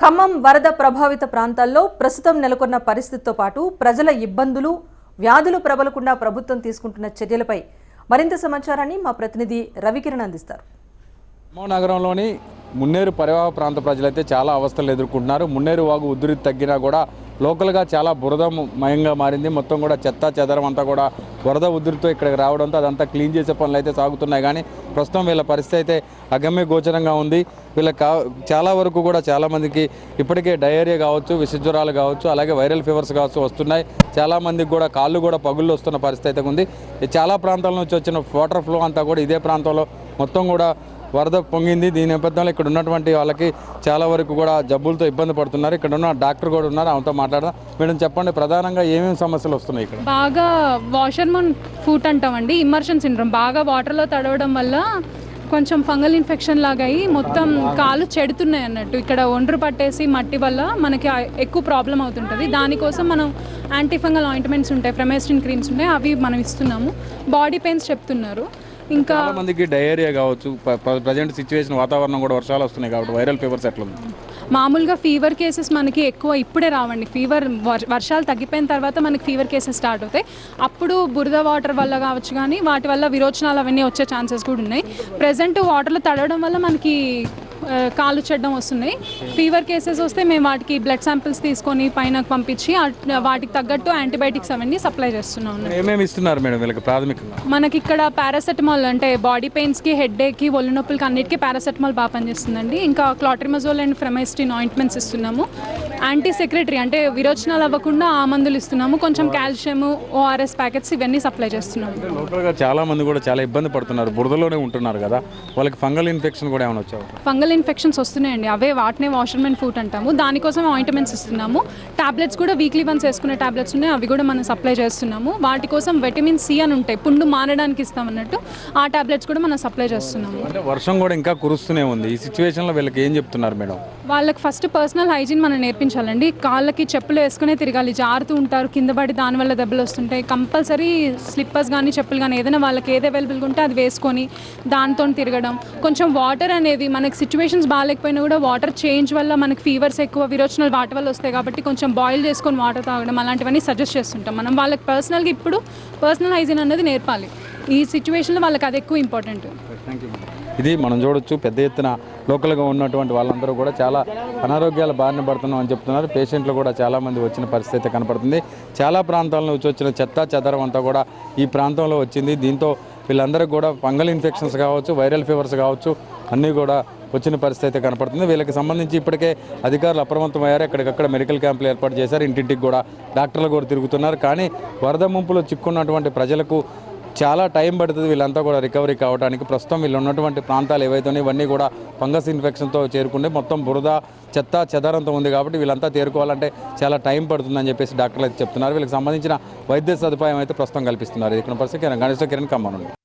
ఖమ్మం వరద ప్రభావిత ప్రాంతాల్లో ప్రస్తుతం నెలకొన్న పరిస్థితితో పాటు ప్రజల ఇబ్బందులు వ్యాధులు ప్రబలకుండా ప్రభుత్వం తీసుకుంటున్న చర్యలపై మరింత సమాచారాన్ని మా ప్రతినిధి రవికిరణ్ అందిస్తారు. ఖమ్మం నగరంలోని మున్నేరు పరివాహ ప్రాంత ప్రజలైతే చాలా అవస్థలు ఎదుర్కొంటున్నారు. మున్నేరు వాగు ఉధృతి తగ్గినా కూడా లోకల్గా చాలా బురద మయంగా మారింది. మొత్తం కూడా చెత్త చెదరం అంతా కూడా వరద ఉధృతితో ఇక్కడికి రావడంతో అదంతా క్లీన్ చేసే పనులు అయితే సాగుతున్నాయి. కానీ ప్రస్తుతం వీళ్ళ పరిస్థితి అయితే అగమ్య గోచరంగా ఉంది. వీళ్ళ కా చాలా వరకు కూడా చాలామందికి ఇప్పటికే డయేరియా కావచ్చు విషజ్వరాలు కావచ్చు అలాగే వైరల్ ఫీవర్స్ కావచ్చు వస్తున్నాయి. చాలామందికి కూడా కాళ్ళు కూడా పగుళ్ళు వస్తున్న పరిస్థితి అయితే ఉంది. ఈ చాలా ప్రాంతాల నుంచి వచ్చిన వాటర్ ఫ్లో అంతా కూడా ఇదే ప్రాంతంలో మొత్తం కూడా వరద పొంగింది. దీని నేపథ్యంలో ఇక్కడ ఉన్నటువంటి వాళ్ళకి చాలా వరకు కూడా జబ్బులతో ఇబ్బంది పడుతున్నారు. ఇక్కడ ఉన్న డాక్టర్ కూడా ఉన్నారు. ఆమెతో మాట్లాడదాం. మేడం చెప్పండి. ప్రధానంగా ఏమేమి సమస్యలు వస్తున్నాయి ఇక్కడ? బాగా వాషర్మన్ ఫుట్ అంటామండి. ఇమ్మర్షన్ సిండ్రోమ్ బాగా వాటర్లో తడవడం వల్ల కొంచెం ఫంగల్ ఇన్ఫెక్షన్ లాగా అయ్యి మొత్తం కాలు చెడుతున్నాయి అన్నట్టు. ఇక్కడ ఒండ్రు పట్టేసి మట్టి వల్ల మనకి ఎక్కువ ప్రాబ్లం అవుతుంటుంది. దానికోసం మనం యాంటీఫంగల్ ఆయింట్మెంట్స్ ఉంటాయి. ఫ్రెమెస్టిన్ క్రీమ్స్ ఉంటాయి. అవి మనం ఇస్తున్నాము. బాడీ పెయిన్స్ చెప్తున్నారు. ఇంకా మందికి డయేరియా కావచ్చు ప్రజెంట్ సిచ్యువేషన్ వాతావరణం కూడా వర్షాలు వస్తున్నాయి కాబట్టి వైరల్ ఫీవర్స్ ఎట్లా మామూలుగా ఫీవర్ కేసెస్ మనకి ఎక్కువ ఇప్పుడే రావండి. ఫీవర్ వర్- వర్షాలు తగ్గిపోయిన తర్వాత మనకి ఫీవర్ కేసెస్ స్టార్ట్ అవుతాయి. అప్పుడు బురద వాటర్ వల్ల కావచ్చు కానీ వాటి వల్ల విరోచనాలు అవన్నీ వచ్చే ఛాన్సెస్ కూడా ఉన్నాయి. ప్రజెంట్ వాటర్లో తడవడం వల్ల మనకి కాలు చెడ్డం వస్తున్నాయి. ఫీవర్ కేసెస్ వస్తే మేము వాటికి బ్లడ్ శాంపిల్స్ తీసుకొని పైన పంపించి వాటికి తగ్గట్టు యాంటీబయాటిక్స్ అవన్నీ సప్లై చేస్తున్నాం ఏమేమి ఇస్తున్నారు మేడం వీళ్ళకి ప్రాథమికంగా? మనకి ఇక్కడ పారాసెటమాల్ అంటే బాడీ పెయిన్స్కి హెడ్ఏక్కి ఒళ్ళు నొప్పులకి అన్నిటికీ పారాసెటమాల్ బాగా పనిచేస్తుందండి. ఇంకా క్లాట్రిమజోల్ అండ్ ఫ్రెమైస్టిన్ ఆయింట్మెంట్స్ ఇస్తున్నాము. యాంటీ సెక్రటరీ అంటే విరోచనాలు అవ్వకుండా ఆ మందులు ఇస్తున్నాము. కొంచెం కాల్షియం ఓఆర్ఎస్ ప్యాకెట్స్ ఇవన్నీ సప్లై చేస్తున్నాము. లోకల్గా చాలా మంది కూడా చాలా ఇబ్బంది పడుతున్నారు. బురదలోనే ఉంటున్నారు కదా. వాళ్ళకి ఫంగల్ ఇన్ఫెక్షన్ కూడా ఏమైనా వచ్చావు ఫంగల్ ఇన్ఫెక్షన్స్ వస్తున్నాయండి. అవే వాటినే వాషర్మెన్ ఫుడ్ అంటాము. దానికోసం ఆయింట్మెంట్స్ ఇస్తున్నాము. టాబ్లెట్స్ కూడా వీక్లీ వన్స్ వేసుకునే టాబ్లెట్స్ ఉన్నాయి. అవి కూడా మనం సప్లై చేస్తున్నాము. వాటి కోసం విటమిన్ సి అని ఉంటాయి. పుండు మారడానికి ఇస్తామన్నట్టు ఆ టాబ్లెట్స్ కూడా మనం సప్లై చేస్తున్నాము. అంటే వర్షం కూడా ఇంకా కురుస్తూనే ఉంది. ఈ సిచ్యువేషన్లో వీళ్ళకి ఏం చెప్తున్నారు మేడం? వాళ్ళకి ఫస్ట్ పర్సనల్ హైజీన్ మనం నేర్పించాలండి. కాళ్ళకి చెప్పులు వేసుకునే తిరగాలి. జారుతూ ఉంటారు. కింద పడి దానివల్ల దెబ్బలు వస్తుంటాయి. కంపల్సరీ స్లిప్పర్స్ కానీ చెప్పులు కానీ ఏదైనా వాళ్ళకి ఏది అవైలబుల్గా ఉంటే అది వేసుకొని దాంతో తిరగడం. కొంచెం వాటర్ అనేది మనకి సిచ్యువేషన్స్ బాగాలేకపోయినా కూడా వాటర్ చేంజ్ వల్ల మనకి ఫీవర్స్ ఎక్కువ విరోచనాలు వాటి వల్ల వస్తాయి కాబట్టి కొంచెం బాయిల్ చేసుకొని వాటర్ తాగడం అలాంటివన్నీ సజెస్ట్ చేస్తుంటాం. మనం వాళ్ళకి పర్సనల్గా ఇప్పుడు పర్సనల్ హైజీన్ అనేది నేర్పాలి. ఈ సిచ్యువేషన్లో వాళ్ళకి అది ఎక్కువ ఇంపార్టెంట్ థ్యాంక్ యూ ఇది మనం చూడొచ్చు పెద్ద ఎత్తున లోకల్గా ఉన్నటువంటి వాళ్ళందరూ కూడా చాలా అనారోగ్యాల బారిన పడుతున్నాం అని చెప్తున్నారు. పేషెంట్లు కూడా చాలామంది వచ్చిన పరిస్థితి కనపడుతుంది. చాలా ప్రాంతాల నుంచి వచ్చిన చెత్త చెదరం అంతా కూడా ఈ ప్రాంతంలో వచ్చింది. దీంతో వీళ్ళందరికీ కూడా ఫంగల్ ఇన్ఫెక్షన్స్ కావచ్చు వైరల్ ఫీవర్స్ కావచ్చు అన్నీ కూడా వచ్చిన పరిస్థితి కనపడుతుంది. వీళ్ళకి సంబంధించి ఇప్పటికే అధికారులు అప్రమత్తం అయ్యారు. ఎక్కడికక్కడ మెడికల్ క్యాంపులు ఏర్పాటు చేశారు. ఇంటింటికి కూడా డాక్టర్లు కూడా తిరుగుతున్నారు. కానీ వరద ముంపులో చిక్కున్నటువంటి ప్రజలకు చాలా టైం పడుతుంది వీళ్ళంతా కూడా రికవరీ కావడానికి. ప్రస్తుతం వీళ్ళు ఉన్నటువంటి ప్రాంతాలు ఏవైతే ఉన్నాయో ఇవన్నీ కూడా ఫంగస్ ఇన్ఫెక్షన్తో చేరుకుంటే మొత్తం బురద చెత్త చెదారంతో ఉంది కాబట్టి వీళ్ళంతా తేరుకోవాలంటే చాలా టైం పడుతుందని చెప్పేసి డాక్టర్లు అయితే చెప్తున్నారు. వీళ్ళకి సంబంధించిన వైద్య సదుపాయం అయితే ప్రస్తుతం కల్పిస్తున్నారు. ఇక్కడ పరిస్థితి. గణేష్ కిరణ్ కమ్మనుండి